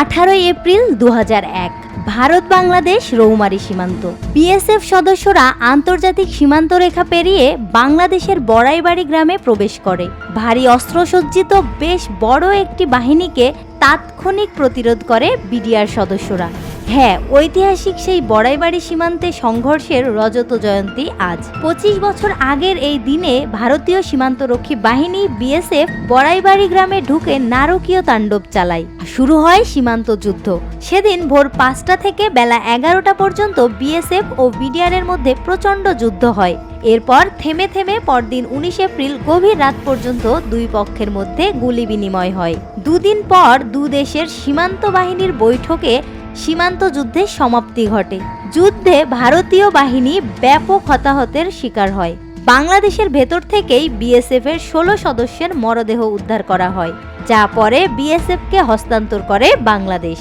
আঠারোই এপ্রিল দু হাজার এক। ভারত বাংলাদেশ রৌমারী সীমান্ত। বিএসএফ সদস্যরা আন্তর্জাতিক সীমান্ত রেখা পেরিয়ে বাংলাদেশের বড়াইবাড়ি গ্রামে প্রবেশ করে। ভারী অস্ত্রসজ্জিত বেশ বড় একটি বাহিনীকে তাৎক্ষণিক প্রতিরোধ করে বিডিআর সদস্যরা। হ্যাঁ ঐতিহাসিক সেই বড়াইবাড়ি সীমান্তে সংঘর্ষের রজত জয়ন্তী আজ। পঁচিশ বছর আগের এই দিনে ভারতীয় সীমান্তরক্ষী বাহিনী বিএসএফ বড়াইবাড়ি গ্রামে ঢুকে নারকীয় তাণ্ডব চালায়। শুরু হয় সীমান্ত যুদ্ধ। সেদিন ভোর পাঁচটা থেকে বেলা এগারোটা পর্যন্ত বিএসএফ ও বিডিআর এর মধ্যে প্রচণ্ড যুদ্ধ হয়। এরপর থেমে থেমে পরদিন উনিশ এপ্রিল গভীর রাত পর্যন্ত দুই পক্ষের মধ্যে গুলি বিনিময় হয়। দুদিন পর দু দেশের সীমান্ত বাহিনীর বৈঠকে সীমান্ত যুদ্ধের সমাপ্তি ঘটে। যুদ্ধে ভারতীয় বাহিনী ব্যাপক হতাহতের শিকার হয়। বাংলাদেশের ভেতর থেকেই বিএসএফ এর ষোলো সদস্যের মরদেহ উদ্ধার করা হয়, যা পরে বিএসএফকে হস্তান্তর করে বাংলাদেশ।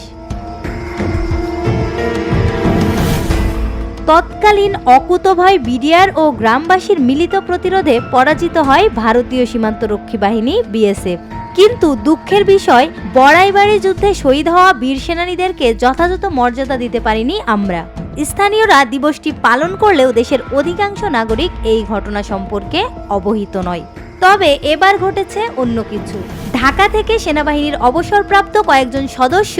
তৎকালীন অকুতভয় বিডিআর ও গ্রামবাসীর মিলিত প্রতিরোধে পরাজিত হয় ভারতীয় সীমান্তরক্ষী বাহিনী বিএসএফ। কিন্তু দুঃখের বিষয়, বড়াইবাড়ি যুদ্ধে শহীদ হওয়া বীর সেনানীদেরকে যথাযথ মর্যাদা দিতে পারিনি আমরা। স্থানীয়রা দিবসটি পালন করলেও দেশের অধিকাংশ নাগরিক এই ঘটনা সম্পর্কে অবহিত নয়। তবে এবার ঘটেছে অন্য কিছু। ঢাকা থেকে সেনাবাহিনীর অবসরপ্রাপ্ত কয়েকজন সদস্য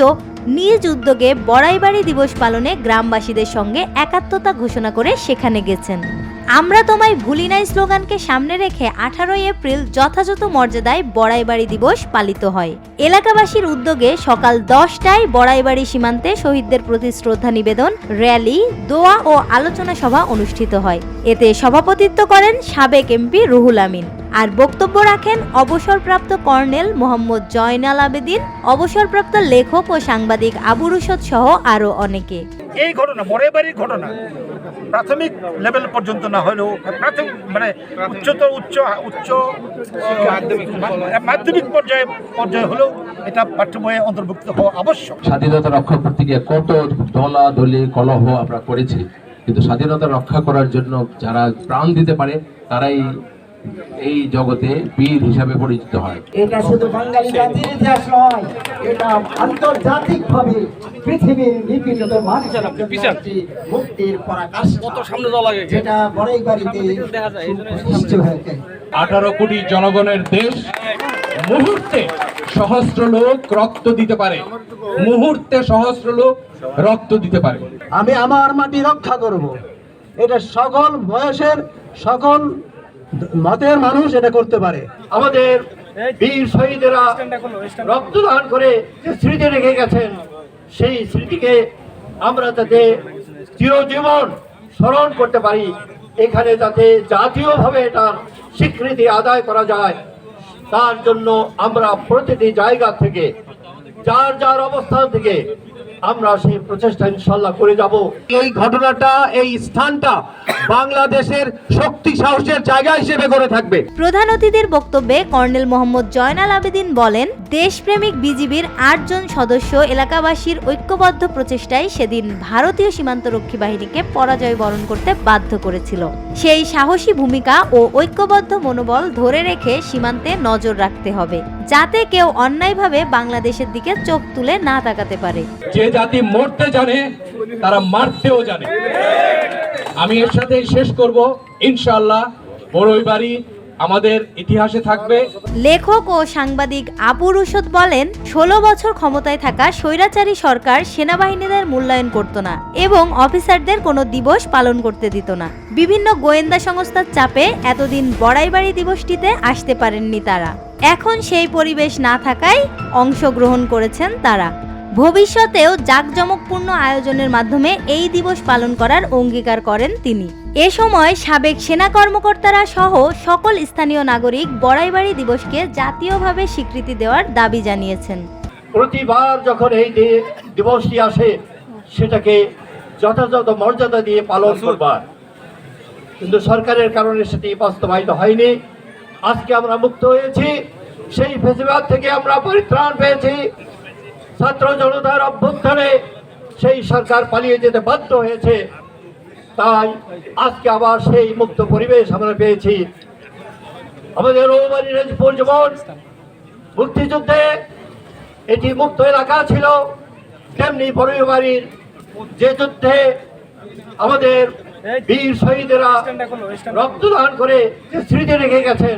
নিজ উদ্যোগে বড়াইবাড়ি দিবস পালনে গ্রামবাসীদের সঙ্গে একাত্মতা ঘোষণা করে সেখানে গেছেন। আমরা তোমায় ভুলি নাই স্লোগানকে সামনে রেখে আঠারোই এপ্রিল যথাযথ মর্যাদায় বড়াইবাড়ি দিবস পালিত হয়। এলাকাবাসীর উদ্যোগে সকাল দশটায় বড়াইবাড়ি সীমান্তে শহীদদের প্রতি শ্রদ্ধা নিবেদন, র্যালি, দোয়া ও আলোচনা সভা অনুষ্ঠিত হয়। এতে সভাপতিত্ব করেন সাবেক এমপি রুহুল আমিন। আর বক্তব্য রাখেন অবসরপ্রাপ্ত কর্নেল মোহাম্মদ জয়নাল আবেদিন অবসরপ্রাপ্ত লেখক ও সাংবাদিক আবু রুশদ সহ আরও অনেকে। এই ঘটনা বড়ে বাড়ির ঘটনা প্রাথমিক লেভেল পর্যন্ত না হলেও প্রাথমিক মানে উচ্চতর উচ্চ উচ্চ মাধ্যমিক পর্যায়ে পর্যায়ে হলেও এটা পাঠ্য বইয়ে অন্তর্ভুক্ত হওয়া আবশ্যক। স্বাধীনতা রক্ষা করতে গিয়ে কত দলাদলি কলহ আমরা করেছি কিন্তু স্বাধীনতা রক্ষা করার জন্য যারা প্রাণ দিতে পারে তারাই এই জগতে বীর হিসাবে পরিচিত হয়। এটা শুধু বাঙালি জাতির ইতিহাস নয় এটা আন্তর্জাতিক ভাবে পৃথিবীর মানুষের মুক্তির পরাকাশ সামনে লাগে যেটা বড়াই বাড়িতে সৃষ্টি হয়েছে। আঠারো কোটি জনগণের দেশ মুহূর্তে সহস্র লোক রক্ত দিতে পারে। মুহূর্তে সহস্র লোক রক্ত দিতে পারে। আমি আমার মাটি রক্ষা করব। এটা সকল বয়সের সকল মতের মানুষ এটা করতে পারে। আমাদের বীর শহীদেরা রক্তদান করে যে স্মৃতি রেখে গেছেন সেই স্মৃতিকে আমরা যাতে চিরজীবন স্মরণ করতে পারি এখানে যাতে জাতীয়ভাবে এটার স্বীকৃতি আদায় করা যায় তার জন্য আমরা প্রতিটি জায়গা থেকে যার যার অবস্থান থেকে আমরা সেই প্রচেষ্টা ইনশাল্লাহ করে যাব। এই ঘটনাটা, এই স্থানটা বাংলাদেশের শক্তি সাহসের জায়গা হিসেবে করে থাকবে। প্রধান অতিথির বক্তব্যে কর্নেল মোহাম্মদ জয়নাল আবেদিন বলেন, দেশপ্রেমিক বিজিবির আটজন সদস্য এলাকাবাসীর ঐক্যবদ্ধ প্রচেষ্টায় সেদিন ভারতীয় সীমান্তরক্ষী বাহিনীকে পরাজয় বরণ করতে বাধ্য করেছিল। সেই সাহসী ভূমিকা ও ঐক্যবদ্ধ মনোবল ধরে রেখে সীমান্তে নজর রাখতে হবে। যাতে কেউ অন্যায়ভাবে বাংলাদেশের দিকে চোখ তুলে না তাকাতে পারে। যে জাতি মরতে জানে, তারা মারতেও জানে। আমি এর সাথে শেষ করব। ইনশাআল্লাহ, বড়ই বাড়ি। আমাদের ইতিহাসে থাকবে। লেখক ও সাংবাদিক আবু রুশদ বলেন, ষোলো বছর ক্ষমতায় থাকা স্বৈরাচারী সরকার সেনাবাহিনীদের মূল্যায়ন করত না এবং অফিসারদের কোনো দিবস পালন করতে দিত না। বিভিন্ন গোয়েন্দা সংস্থার চাপে এতদিন বড়াইবাড়ি দিবসটিতে আসতে পারেননি তারা। এখন সেই পরিবেশ না থাকায় অংশগ্রহণ করেছেন তারা। ভবিষ্যতেও জাঁকজমকপূর্ণ আয়োজনের মাধ্যমে এই দিবস পালন করার অঙ্গীকার করেন তিনি। এ সময় সাবেক সেনা কর্মকর্তারা সহ সকল স্থানীয় নাগরিক বড়াইবাড়ি দিবসকে জাতীয়ভাবে স্বীকৃতি দেওয়ার দাবি জানিয়েছেন। প্রতিবার যখন এই দিবসটি আসে সেটাকে যথাযথ মর্যাদা দিয়ে পালন করবার। কিন্তু সরকারের কারণে সেটি বাস্তবায়িত হয়নি। আজকে আমরা মুক্ত হয়েছি সেই ফেসিবাদ থেকে আমরা পরিত্রাণ পেয়েছি। ছাত্র জনতার অভ্যুত্থানে সেই সরকার পালিয়ে যেতে বাধ্য হয়েছে। তাই আজকে আবার সেই মুক্ত পরিবেশ আমরা পেয়েছি। আমাদের রৌমারি জীবন মুক্তিযুদ্ধে এটি মুক্ত এলাকা ছিল, তেমনি বড়বাড়ির যে যুদ্ধে আমাদের বীর শহীদেরা রক্তদান করে যে স্মৃতি রেখে গেছেন,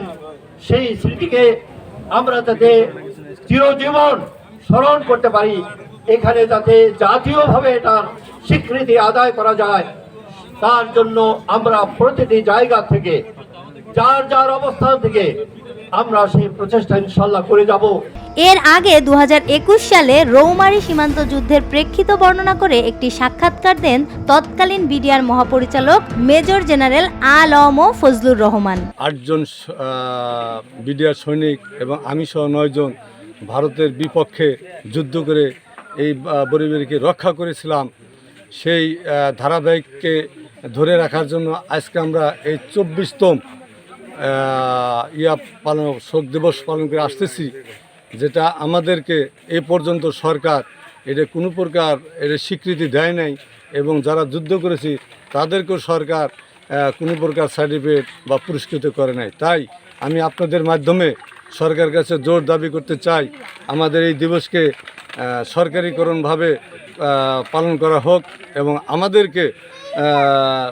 সেই স্মৃতিকে আমরা যাতে চিরজীবন স্মরণ করতে পারি। এখানে যাতে জাতীয়ভাবে এটার স্বীকৃতি আদায় করা যায় তার জন্য আমরা প্রতিটি জায়গা থেকে যার যার অবস্থান থেকে আমরা সেই প্রচেষ্টা ইনশাল্লাহ করে যাব। এর আগে দু হাজার একুশ সালে রৌমারী সীমান্ত যুদ্ধের প্রেক্ষিত বর্ণনা করে একটি সাক্ষাৎকার দেন তৎকালীন বিডিআর মহাপরিচালক মেজর জেনারেল আলম ফজলুর রহমান। আটজন বিডিআর সৈনিক এবং আমি সহ নয়জন ভারতের বিপক্ষে যুদ্ধ করে এই পরিবারকে রক্ষা করেছিলাম, সেই ধারাবাহিককে ধরে রাখার জন্য আজকে আমরা এই চব্বিশতম ইয়া পালন, শোক দিবস পালন করে আসতেছি, যেটা আমাদেরকে এ পর্যন্ত সরকার এটা কোনো প্রকার এটা স্বীকৃতি দেয় নাই এবং যারা যুদ্ধ করেছি তাদেরকেও সরকার কোনো প্রকার সার্টিফিকেট বা পুরস্কৃত করে নাই। তাই আমি আপনাদের মাধ্যমে সরকার কাছে জোর দাবি করতে চাই। আমাদের এই দিবসকে সরকারিকরণভাবে পালন করা হোক এবং আমাদেরকে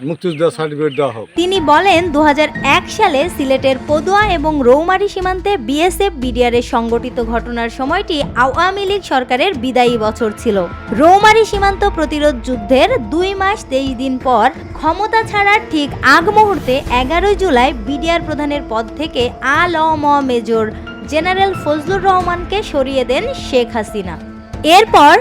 মুক্তিযোদ্ধা সার্টিফিকেট দেওয়া হোক। তিনি বলেন দু হাজার এক সালে সিলেটের পদুয়া এবং রৌমারী সীমান্তে বিএসএফ বিডিআরের সংগঠিত ঘটনার সময়টি আওয়ামী লীগ সরকারের বিদায়ী বছর ছিল। রৌমারী সীমান্ত প্রতিরোধ যুদ্ধের দুই মাস তেইশ দিন পর ক্ষমতা ছাড়ার ঠিক আগ মুহূর্তে এগারোই জুলাই বিডিআর প্রধানের পদ থেকে আল ম মেজর জেনারেল ফজলুর রহমানকে সরিয়ে দেন শেখ হাসিনা। এরপর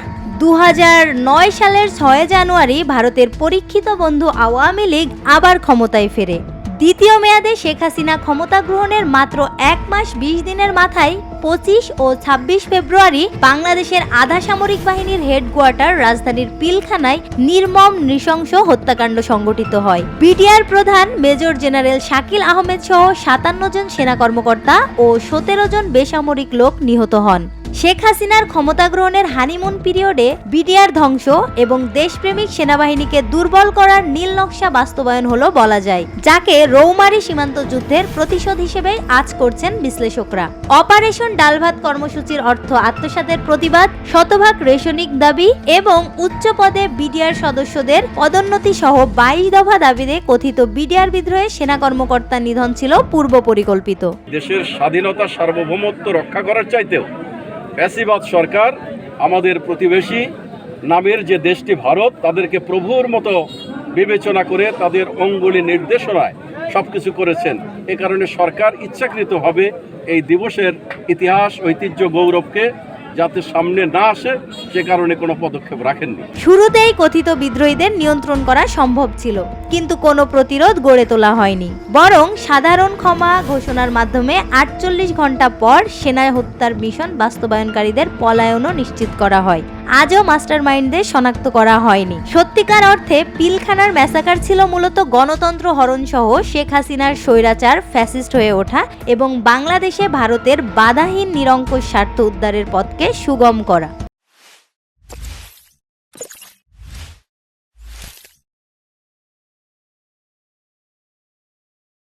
দু হাজার নয় সালের ছয় জানুয়ারি ভারতের পরীক্ষিত বন্ধু আওয়ামী লীগ আবার ক্ষমতায় ফেরে। দ্বিতীয় মেয়াদে শেখ হাসিনা ক্ষমতা গ্রহণের মাত্র এক মাস বিশ দিনের মাথায় পঁচিশ ও ছাব্বিশ ফেব্রুয়ারি বাংলাদেশের আধা সামরিক বাহিনীর হেডকোয়ার্টার রাজধানীর পিলখানায় নির্মম নৃশংস হত্যাকাণ্ড সংঘটিত হয়। বিডিআর প্রধান মেজর জেনারেল শাকিল আহমেদ সহ সাতান্ন জন সেনা কর্মকর্তা ও সতেরো জন বেসামরিক লোক নিহত হন। শেখ হাসিনার ক্ষমতা গ্রহণের হানিমুন পিরিয়ডে বিডিআর ধ্বংস এবং দেশপ্রেমিক সেনাবাহিনীকে দুর্বল করার নীল নকশা বাস্তবায়ন হলো বলা যায়, যাকে রৌমারি সীমান্ত যুদ্ধের প্রতিশোধ হিসেবে আজ করছেন বিশ্লেষকরা। অপারেশন ডালভাত কর্মসূচির অর্থ আত্মসাতের প্রতিবাদ, শতভাগ রেশনিক দাবি এবং উচ্চ পদে বিডিআর সদস্যদের পদোন্নতি সহ বাইশ দফা দাবিতে কথিত বিডিআর বিদ্রোহে সেনা কর্মকর্তা নিধন ছিল পূর্ব পরিকল্পিত দেশের স্বাধীনতা সার্বভৌমত্ব রক্ষা করার চাইতেও ফ্যাসিবাদ সরকার, আমাদের প্রতিবেশী, নামের যে দেশটি ভারত, তাদেরকে প্রভুর মতো বিবেচনা করে তাদের অঙ্গুলি নির্দেশনায় সব কিছু করেছেন। এ কারণে সরকার ইচ্ছাকৃতভাবে এই দিবসের ইতিহাস, ঐতিহ্য, গৌরবকে যাতে সামনে না আসে, সে কারণে কোনো পদক্ষেপ রাখেননি। শুরুতেই কথিত বিদ্রোহীদের নিয়ন্ত্রণ করা সম্ভব ছিল, কিন্তু কোনো প্রতিরোধ গড়ে তোলা হয়নি। বরং সাধারণ ক্ষমা ঘোষণার মাধ্যমে আটচল্লিশ ঘণ্টা পর সেনায় হত্যার মিশন বাস্তবায়নকারীদের পলায়নও নিশ্চিত করা হয়। আজও মাস্টার মাইন্ডদের শনাক্ত করা হয়নি। সত্যিকার অর্থে, পিলখানার ম্যাসাকার ছিল মূলত গণতন্ত্র হরণ সহ শেখ হাসিনার স্বৈরাচার, ফ্যাসিস্ট হয়ে ওঠা এবং বাংলাদেশে ভারতের বাধাহীন নিরঙ্কুশ স্বার্থ উদ্ধারের পথকে সুগম করা।